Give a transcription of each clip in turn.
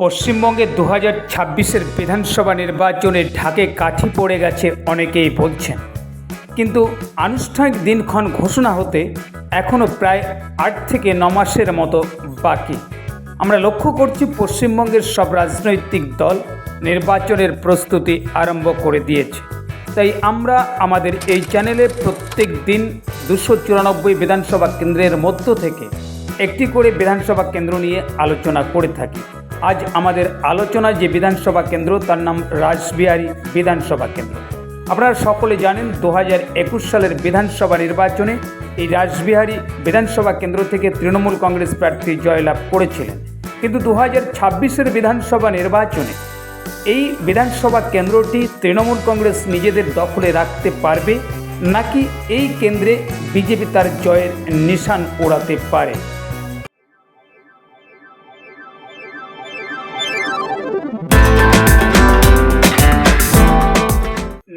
পশ্চিমবঙ্গে দু হাজার ছাব্বিশের বিধানসভা নির্বাচনে ঢাকে কাঠি পড়ে গেছে অনেকেই বলছেন। কিন্তু আনুষ্ঠানিক দিনক্ষণ ঘোষণা হতে এখনও প্রায় আট থেকে ন মাসের মতো বাকি। আমরা লক্ষ্য করছি পশ্চিমবঙ্গের সব রাজনৈতিক দল নির্বাচনের প্রস্তুতি আরম্ভ করে দিয়েছে। তাই আমরা আমাদের এই চ্যানেলে প্রত্যেক দিন দুশো চুরানব্বই বিধানসভা কেন্দ্রের মধ্য থেকে একটি করে বিধানসভা কেন্দ্র নিয়ে আলোচনা করে থাকি। আজ আমাদের আলোচনায় যে বিধানসভা কেন্দ্র, তার নাম রাসবিহারী বিধানসভা কেন্দ্র। আপনারা সকলে জানেন, দু হাজার একুশ সালের বিধানসভা নির্বাচনে এই রাসবিহারী বিধানসভা কেন্দ্র থেকে তৃণমূল কংগ্রেস প্রার্থী জয়লাভ করেছিলেন। কিন্তু দু হাজার ছাব্বিশের বিধানসভা নির্বাচনে এই বিধানসভা কেন্দ্রটি তৃণমূল কংগ্রেস নিজেদের দখলে রাখতে পারবে, নাকি এই কেন্দ্রে বিজেপি তার জয়ের নিশান ওড়াতে পারে?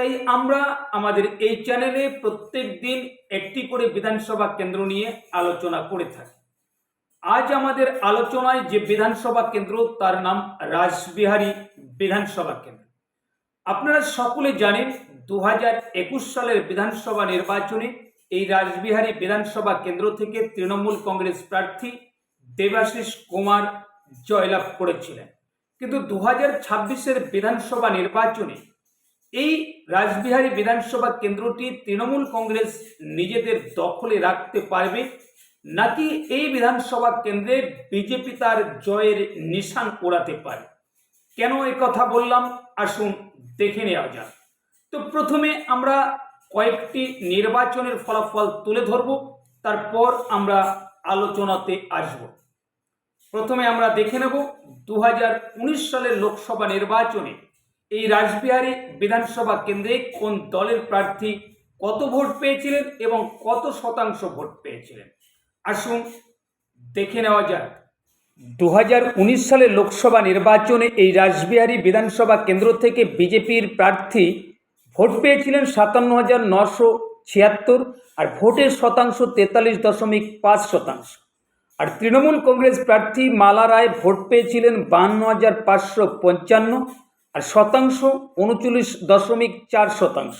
তাই আমরা আমাদের এই চ্যানেলে প্রত্যেক দিন একটি করে বিধানসভা কেন্দ্র নিয়ে আলোচনা করে থাকি। আজ আমাদের আলোচনায় যে বিধানসভা কেন্দ্র, তার নাম রাসবিহারী বিধানসভা কেন্দ্র। আপনারা সকলে জানেন দু হাজার একুশ সালের বিধানসভা নির্বাচনে এই রাসবিহারী বিধানসভা কেন্দ্র থেকে তৃণমূল কংগ্রেস প্রার্থী দেবাশিস কুমার জয়লাভ করেছিলেন। কিন্তু দু হাজার ছাব্বিশের বিধানসভা নির্বাচনে এই রাসবিহারী বিধানসভা কেন্দ্রটি তৃণমূল কংগ্রেস নিজেদের দখলে রাখতে পারবে। নাকি এই বিধানসভা কেন্দ্রে বিজেপি তার জয়ের নিশান ওড়াতে পারে? কেন এ কথা বললাম? আসুন দেখে নেওয়া যাক। তো প্রথমে আমরা কয়েকটি নির্বাচনের ফলাফল তুলে ধরব, তারপর আমরা আলোচনাতে আসব। প্রথমে আমরা দেখে নেব দু হাজার উনিশ সালের লোকসভা নির্বাচনে এই রাসবিহারী বিধানসভা কেন্দ্রে কোন দলের প্রার্থী কত ভোট পেয়েছিলেন এবং কত শতাংশ ভোট পেয়েছিলেন? আসুন দেখে নেওয়া যাক। দু হাজার উনিশ সালের লোকসভা নির্বাচনে এই রাসবিহারী বিধানসভা কেন্দ্র থেকে বিজেপির প্রার্থী ভোট পেয়েছিলেন সাতান্ন হাজার নশো ছিয়াত্তর আর ভোটের শতাংশ তেতাল্লিশ দশমিক পাঁচ শতাংশ। আর তৃণমূল কংগ্রেস প্রার্থী মালা রায় ভোট পেয়েছিলেন বান্ন হাজার পাঁচশো পঞ্চান্ন আর শতাংশ উনচল্লিশ দশমিক চার শতাংশ।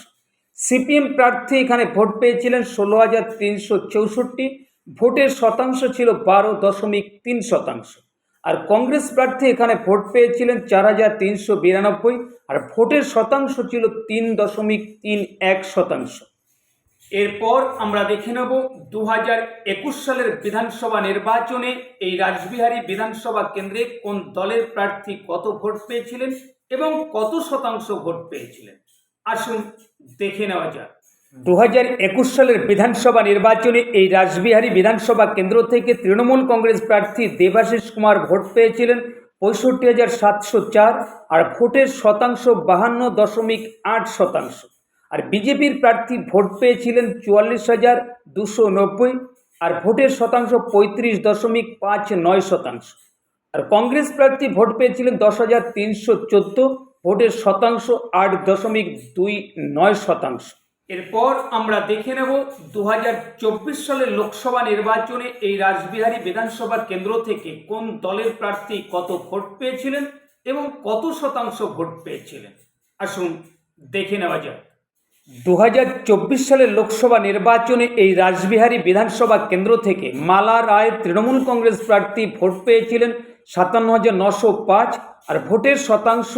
সিপিএম প্রার্থী এখানে ভোট পেয়েছিলেন ষোলো হাজার তিনশো চৌষট্টি। ভোটের শতাংশ ছিল বারো দশমিক তিন শতাংশ। আর কংগ্রেস প্রার্থী এখানে ভোট পেয়েছিলেন চার হাজার তিনশো বিরানব্বই। আর ভোটের শতাংশ ছিল তিন দশমিক তিন এক শতাংশ। এরপর আমরা দেখে নেব দু হাজার একুশ সালের বিধানসভা নির্বাচনে এই রাসবিহারী বিধানসভা কেন্দ্রে কোন দলের প্রার্থী কত ভোট পেয়েছিলেন এবং কত শতাংশ ভোট পেয়েছিলেন? আসুন দেখে নেওয়া যাক। দু হাজার একুশ সালের বিধানসভা নির্বাচনে এই রাসবিহারী বিধানসভা কেন্দ্র থেকে তৃণমূল কংগ্রেস প্রার্থী দেবাশিস কুমার ভোট পেয়েছিলেন পঁয়ষট্টি হাজার সাতশো চার আর ভোটের শতাংশ বাহান্ন দশমিক আট শতাংশ। আর বিজেপির প্রার্থী ভোট পেয়েছিলেন চুয়াল্লিশ হাজার দুশো নব্বই আর ভোটের শতাংশ পঁয়ত্রিশ দশমিক পাঁচ নয় শতাংশ। আর কংগ্রেস প্রার্থী ভোট পেয়েছিলেন দশ হাজার তিনশো চোদ্দ, ভোটের শতাংশ আট দশমিক দুই নয় শতাংশ। এরপর আমরা দেখে নেব দু হাজার চব্বিশ সালের লোকসভা নির্বাচনে এই রাসবিহারী বিধানসভা কেন্দ্র থেকে কোন দলের প্রার্থী কত ভোট পেয়েছিলেন এবং কত শতাংশ ভোট পেয়েছিলেন? আসুন দেখে নেওয়া যাক। দু হাজার চব্বিশ সালের লোকসভা নির্বাচনে এই রাসবিহারী বিধানসভা কেন্দ্র থেকে মালা রায় তৃণমূল কংগ্রেস প্রার্থী ভোট পেয়েছিলেন সাতান্ন হাজার নশো পাঁচ আর ভোটের শতাংশ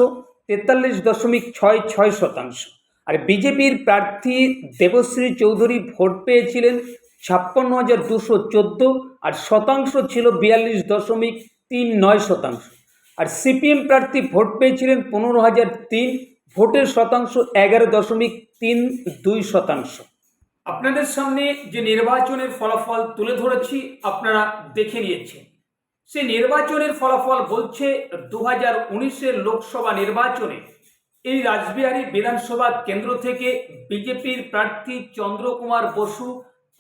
তেতাল্লিশ দশমিক ছয় ছয় শতাংশ। আর বিজেপির প্রার্থী দেবশ্রী চৌধুরী ভোট পেয়েছিলেন ছাপ্পান্ন হাজার দুশো চোদ্দ আর শতাংশ ছিল বিয়াল্লিশ দশমিক তিন নয় শতাংশ। আর সিপিএম প্রার্থী ভোট পেয়েছিলেন পনেরো হাজার তিন, ভোটের শতাংশ এগারো দশমিক তিন দুই শতাংশ। আপনাদের সামনে যে নির্বাচনের ফলাফল তুলে ধরেছি, আপনারা দেখে নিয়েছেন। সেই নির্বাচনের ফলাফল বলছে দু হাজার উনিশের লোকসভা নির্বাচনে। এই রাসবিহারী বিধানসভা কেন্দ্র থেকে বিজেপির প্রার্থী চন্দ্রকুমার বসু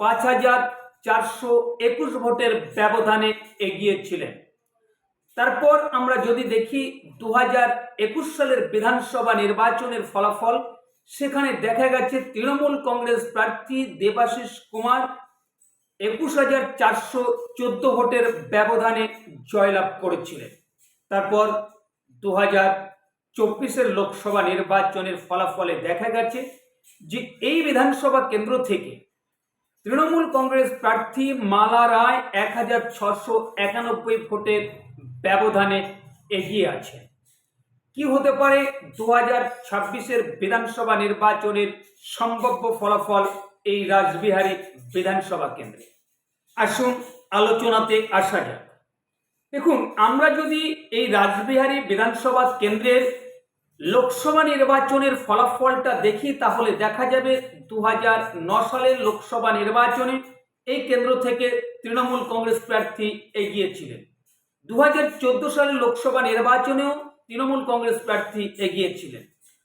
পাঁচ হাজার চারশো একুশ ভোটের ব্যবধানে এগিয়েছিলেন। তারপর আমরা যদি দেখি দু হাজার একুশ সালের বিধানসভা নির্বাচনের ফলাফল, সেখানে দেখা গেছে তৃণমূল কংগ্রেস প্রার্থী দেবাশিস কুমার একুশ হাজার চারশো চোদ্দ ভোটের ব্যবধানে জয়লাভ করেছিলেন। তারপর দু হাজার চব্বিশের লোকসভা নির্বাচনের ফলাফলে দেখা গেছে যে এই বিধানসভা কেন্দ্র থেকে তৃণমূল কংগ্রেস প্রার্থী মালা রায় এক হাজার ছশো একানব্বই ভোটের ব্যবধানে এগিয়ে আছে। কি হতে পারে দু হাজার ছাব্বিশের বিধানসভা নির্বাচনের সম্ভাব্য ফলাফল এই রাসবিহারী বিধানসভা কেন্দ্রে? আসুন আলোচনাতে আসা যাক। দেখুন, আমরা যদি এই রাসবিহারী বিধানসভা কেন্দ্রের লোকসভা নির্বাচনের ফলাফলটা দেখি, তাহলে দেখা যাবে দু সালের লোকসভা নির্বাচনে এই কেন্দ্র থেকে তৃণমূল কংগ্রেস প্রার্থী এগিয়েছিলেন। দু হাজার চোদ্দ সালের লোকসভা নির্বাচনেও তৃণমূল কংগ্রেস প্রার্থী এগিয়েছিলেন।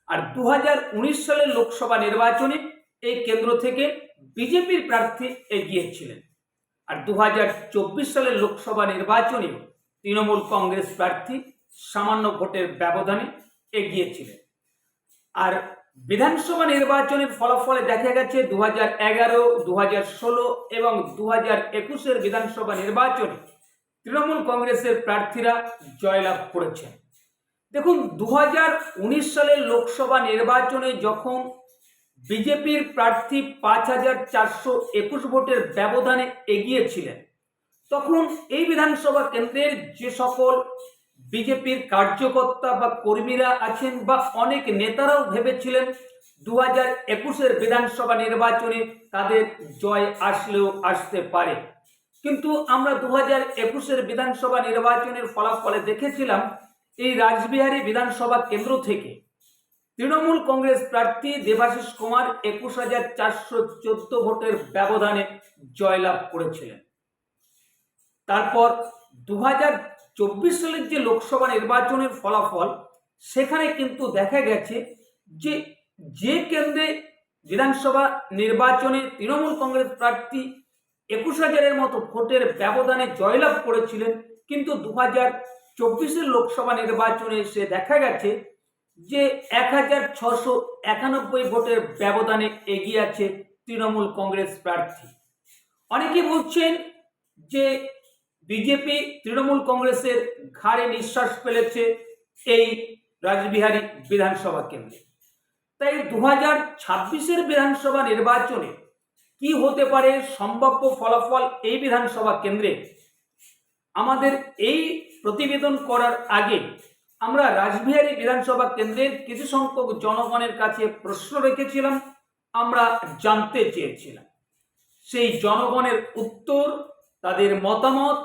আর দু হাজার উনিশ সালের লোকসভা নির্বাচনে এই কেন্দ্র থেকে বিজেপির প্রার্থী এগিয়েছিলেন। আর দু হাজার চব্বিশ সালের লোকসভা নির্বাচনেও তৃণমূল কংগ্রেস প্রার্থী সামান্য ভোটের ব্যবধানে এগিয়েছিলেন। আর বিধানসভা নির্বাচনের ফলাফলে দেখা গেছে দু হাজার এগারো দু হাজার ষোলো এবং দু হাজার একুশের বিধানসভা নির্বাচনে তৃণমূল কংগ্রেসের প্রার্থীরা জয়লাভ করেছেন। দেখুন দু উনিশ সালের লোকসভা নির্বাচনে যখন বিজেপির প্রার্থী পাঁচ হাজার চারশো একুশ ভোটের ব্যবধানে এগিয়েছিলেন তখন এই বিধানসভা কেন্দ্রের যে সকল বিজেপির কার্যকর্তা বা কর্মীরা আছেন বা অনেক নেতারাও ভেবেছিলেন দু হাজার একুশের বিধানসভা নির্বাচনে তাদের জয় আসলেও আসতে পারে। কিন্তু আমরা দু হাজার একুশের বিধানসভা নির্বাচনের ফলাফলে দেখেছিলাম, এই রাসবিহারী বিধানসভা কেন্দ্র থেকে তৃণমূল কংগ্রেস প্রার্থী দেবাশিস কুমার একুশ হাজার চারশো চোদ্দ ভোটের ব্যবধানে জয়লাভ করেছিলেন। তারপর দু হাজার চব্বিশ সালের যে লোকসভা নির্বাচনের ফলাফল, সেখানে কিন্তু দেখা গেছে যে যে কেন্দ্রে বিধানসভা নির্বাচনে তৃণমূল কংগ্রেস প্রার্থী একুশ হাজারের মতো ভোটের ব্যবধানে জয়লাভ করেছিলেন, কিন্তু দু হাজার চব্বিশের লোকসভা নির্বাচনে এসে দেখা গেছে যে এক হাজার ছশো একানব্বই ভোটের ব্যবধানে এগিয়ে আছে তৃণমূল কংগ্রেস প্রার্থী। অনেকে বলছেন যে বিজেপি তৃণমূল কংগ্রেসের ঘাড়ে নিঃশ্বাস ফেলেছে এই রাজবিহারী বিধানসভা কেন্দ্রে। তাই দু হাজার ছাব্বিশের বিধানসভা নির্বাচনে কি হতে পারে, সম্ভাব্য ফলাফল এই বিধানসভা কেন্দ্রে? আমাদের এই প্রতিবেদন করার আগে আমরা রাসবিহারী বিধানসভা কেন্দ্রের কিছু সংখ্যক জনগণের কাছে প্রশ্ন রেখেছিলাম, আমরা জানতে চেয়েছিলাম। সেই জনগণের উত্তর, তাদের মতামত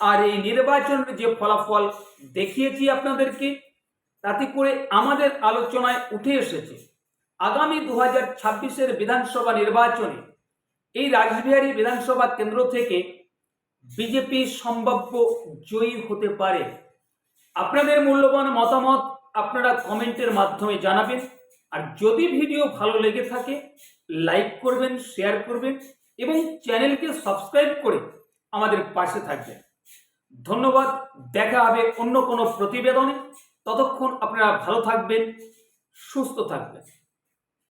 আর এই নির্বাচনের যে ফলাফল দেখিয়েছি আপনাদেরকে, তাতে করে আমাদের আলোচনায় উঠে এসেছে, আগামী দু হাজার ছাব্বিশের বিধানসভা নির্বাচনে এই রাসবিহারী বিধানসভা কেন্দ্র থেকে বিজেপি সম্ভাব্য জয়ী হতে পারে। আপনাদের মূল্যবান মতামত আপনারা কমেন্টের মাধ্যমে জানাবেন। আর যদি ভিডিও ভালো লেগে থাকে, লাইক করবেন, শেয়ার করবেন এবং চ্যানেলকে সাবস্ক্রাইব করে আমাদের পাশে থাকবেন। ধন্যবাদ, দেখা হবে অন্য কোনো প্রতিবেদনে। ততক্ষণ আপনারা ভালো থাকবেন, সুস্থ থাকবেন।